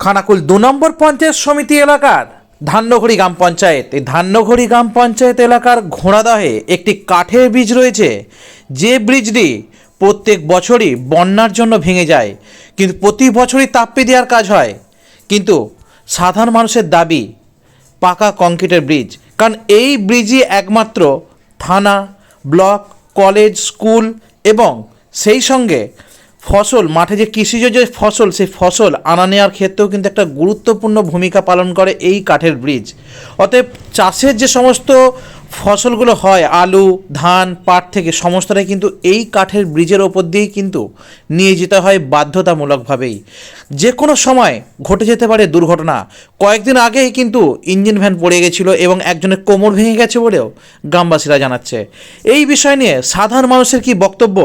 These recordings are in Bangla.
খানাকুল দু নম্বর পঞ্চায়েত সমিতি এলাকার ধান্যঘড়ি গ্রাম পঞ্চায়েত। এই ধান্যঘড়ি গ্রাম পঞ্চায়েত এলাকার ঘোড়াদহে একটি কাঠের ব্রিজ রয়েছে। যে ব্রিজটি প্রত্যেক বছরই বন্যার জন্য ভেঙে যায়, কিন্তু প্রতি বছরই তাপ্পি দেওয়ার কাজ হয়। কিন্তু সাধারণ মানুষের দাবি, পাকা কংক্রিটের ব্রিজ কারণ এই ব্রিজই একমাত্র থানা, ব্লক, কলেজ, স্কুল এবং সেই সঙ্গে ফসল, মাঠে যে কৃষিজ যে ফসল, সেই ফসল আনা নেওয়ার ক্ষেত্রেও কিন্তু একটা গুরুত্বপূর্ণ ভূমিকা পালন করে এই কাঠের ব্রিজ। অতএব চাষের যে সমস্ত ফসলগুলো হয়, আলু, ধান, পাট থেকে, সমস্তটাই কিন্তু এই কাঠের ব্রিজের ওপর দিয়েই কিন্তু নিয়ে যেতে হয় বাধ্যতামূলকভাবেই। যে কোনো সময় ঘটে যেতে পারে দুর্ঘটনা। কয়েকদিন আগেই কিন্তু ইঞ্জিন ভ্যান পড়ে গেছিল এবং একজনের কোমর ভেঙে গেছে বলেও গ্রামবাসীরা জানাচ্ছে। এই বিষয় নিয়ে সাধারণ মানুষের কি বক্তব্য?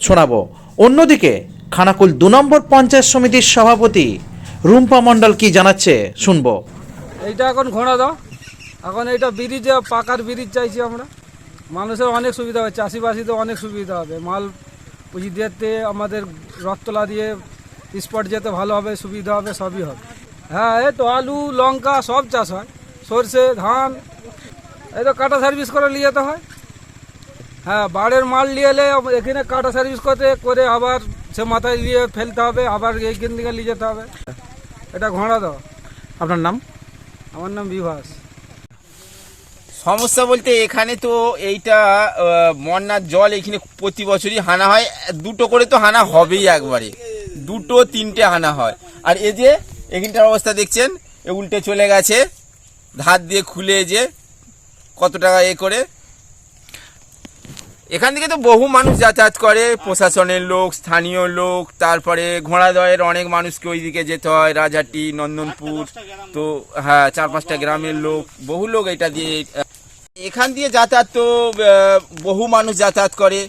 শোনাবো। অন্যদিকে, খানাকুল দু নম্বর পঞ্চায়েত সমিতির সভাপতি রুম্পা মণ্ডল কি জানাচ্ছে, শুনব। এইটা এখন ঘোড়া দাও। এখন এইটা ব্রিজে, পাকার ব্রিজ চাইছি আমরা। মানুষের অনেক সুবিধা হবে চাষিবাসীতে অনেক সুবিধা হবে। মাল পুঁজি দিতে, আমাদের রথতলা দিয়ে স্পট যেতে ভালো হবে, সুবিধা হবে, সবই হবে। হ্যাঁ এই তো আলু, লঙ্কা সব চাষ হয়। সর্ষে, ধান, এই তো কাটা সার্ভিস করে নিয়ে যেতে হয়। হ্যাঁ বাড়ির মাল নিয়ে এলে এখানে কাটা সার্ভিস করতে করে আবার সে মাথায় নিয়ে ফেলতে হবে আবার এইখান থেকে নিয়ে যেতে হবে। এটা ঘোড়া দাও। আপনার নাম? আমার নাম বিভাস। সমস্যা বলতে এখানে তো এইটা বন্যার জল এখানে প্রতি বছরই হানা হয়। দুটো করে তো হানা হবেই একবারে। দুটো তিনটে হানা হয়। আর এই যে এখানটার অবস্থা দেখছেন এ উল্টে চলে গেছে। ধার দিয়ে খুলে যে কত টাকা এ করে। এখান থেকে তো বহু মানুষ যাতায়াত করে, প্রশাসনের লোক, স্থানীয় লোক, তারপরে ঘোড়াদয়ের অনেক মানুষকে ওইদিকে যেতে হয় রাজাটি নন্দনপুর, তো হ্যাঁ চার পাঁচটা গ্রামের লোক, বহু লোক এটা দিয়ে, এখান দিয়ে যাতায়াত তো বহু মানুষ যাতায়াত করে,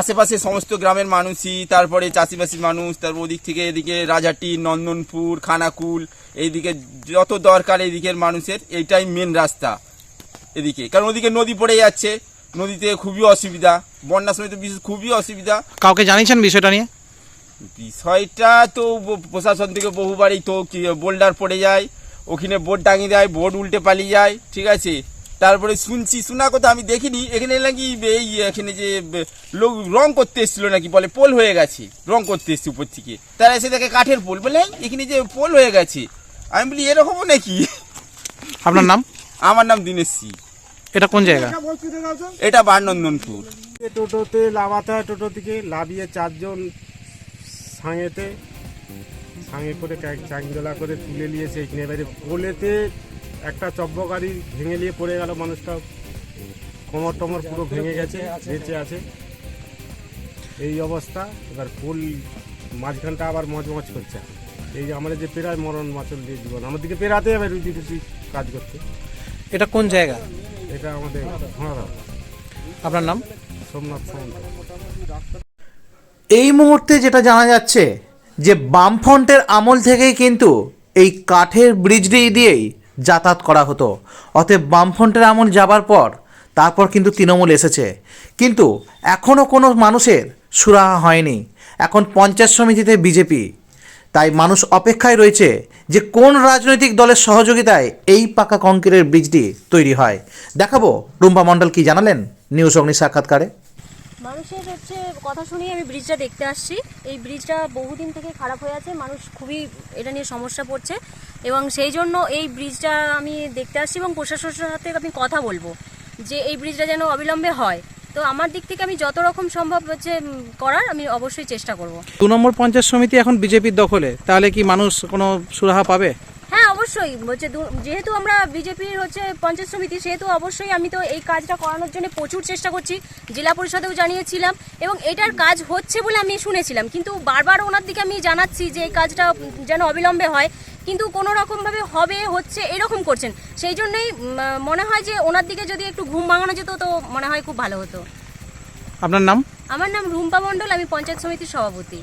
আশেপাশে সমস্ত গ্রামের মানুষই, তারপরে চাষিবাসী মানুষ তারপর ওদিক থেকে এদিকে রাজাটি নন্দনপুর, খানাকুল, এইদিকে যত দরকার এদিকের মানুষের, এইটাই মেন রাস্তা এদিকে। কারণ ওদিকে নদী পড়ে যাচ্ছে নদীতে খুবই অসুবিধা বন্যার সময় তো বিশেষ খুবই অসুবিধা। কাউকে জানিয়েছেন বিষয়টা নিয়ে? বিষয়টা তো প্রশাসন থেকে বহুবারই তো বোল্ডার পড়ে যায় ওখানে বোর্ড টাঙিয়ে দেয় বোর্ড উল্টে পালিয়ে যায় ঠিক আছে? তারপরে শুনছি শোনা কথা আমি দেখিনি এখানে নাকি এই এখানে যে লোক রং করতে এসেছিল নাকি বলে পোল হয়ে গেছে রং করতে এসছে উপর থেকে। তারা এসে দেখে কাঠের পোল বলে "এই, এখানে যে পোল হয়ে গেছে। আমি বলি এরকমও নাকি? আপনার নাম? আমার নাম দিনেশ সি। এটা কোন জায়গা? এটা বারনন্দনপুর টোটোতে লাভাতে হয় টোটো থেকে লাভিয়ে চারজন সাঙেতে সাঙে করে চাঙ্গলা করে তুলে নিয়েছে এখানে। এবারে পোলেতে একটা চব্য গাড়ি ভেঙে নিয়ে পড়ে গেল মানুষটা। কোমর টমর পুরো ভেঙে গেছে বেঁচে আছে। এই অবস্থা এবার পোল মাঝখানটা আবার মজমজ করছে। এই যে আমরা যে পেরায় মরণ মাচল দিয়ে জীবন দিকে পেরাতে হবে রুজি টুজি কাজ করতে। এটা কোন জায়গা? এটা আমাদের ঘোড়া আপনার নাম? সোমনাথ সামন্ত। এই মুহূর্তে যেটা জানা যাচ্ছে যে বামফ্রন্টের আমল থেকেই কিন্তু এই কাঠের ব্রিজটি দিয়েই যাতায়াত করা হতো। অতএব বামফ্রন্টের আমল যাবার পর তারপর কিন্তু তৃণমূল এসেছে। কিন্তু এখনও কোনো মানুষের সুরাহা হয়নি। এখন পঞ্চায়েত সমিতিতে বিজেপি তাই মানুষ অপেক্ষায় রয়েছে যে কোন রাজনৈতিক দলের সহযোগিতায় এই পাকা কংক্রিটের ব্রিজটি তৈরি হয়। দেখাবো, রুম্পা মণ্ডল কি জানালেন নিউজ অগ্নি সাক্ষাৎকারে। মানুষের হচ্ছে কথা শুনিয়ে আমি ব্রিজটা দেখতে আসছি। এই ব্রিজটা বহুদিন থেকে খারাপ হয়ে আছে, মানুষ খুবই এটা নিয়ে সমস্যা পড়ছে এবং সেই জন্য এই ব্রিজটা আমি দেখতে আসছি এবং প্রশাসনের সাথে আমি কথা বলব যে এই ব্রিজটা যেন অবিলম্বে হয়। তো আমার দিক থেকে আমি যত রকম সম্ভব হচ্ছে করার আমি অবশ্যই চেষ্টা করব। দু নম্বর পঞ্চায়েত সমিতি এখন বিজেপির দখলে তাহলে কি মানুষ কোনো সুরাহা পাবে? হ্যাঁ অবশ্যই। হচ্ছে যেহেতু আমরা বিজেপির হচ্ছে পঞ্চায়েত সমিতি সেহেতু অবশ্যই আমি তো এই কাজটা করানোর জন্য প্রচুর চেষ্টা করছি। জেলা পরিষদেও জানিয়েছিলাম এবং এটার কাজ হচ্ছে বলে আমি শুনেছিলাম। কিন্তু বারবার ওনার দিকে আমি জানাচ্ছি যে এই কাজটা যেন অবিলম্বে হয়। কিন্তু কোনো রকমভাবে হবে হচ্ছে এরকম করছেন। সেই জন্যই মনে হয় যে ওনার দিকে যদি একটু ঘুম ভাঙানো যেত তো মনে হয় খুব ভালো হতো। আপনার নাম? আমার নাম রুম্পা মণ্ডল আমি পঞ্চায়েত সমিতির সভাপতি।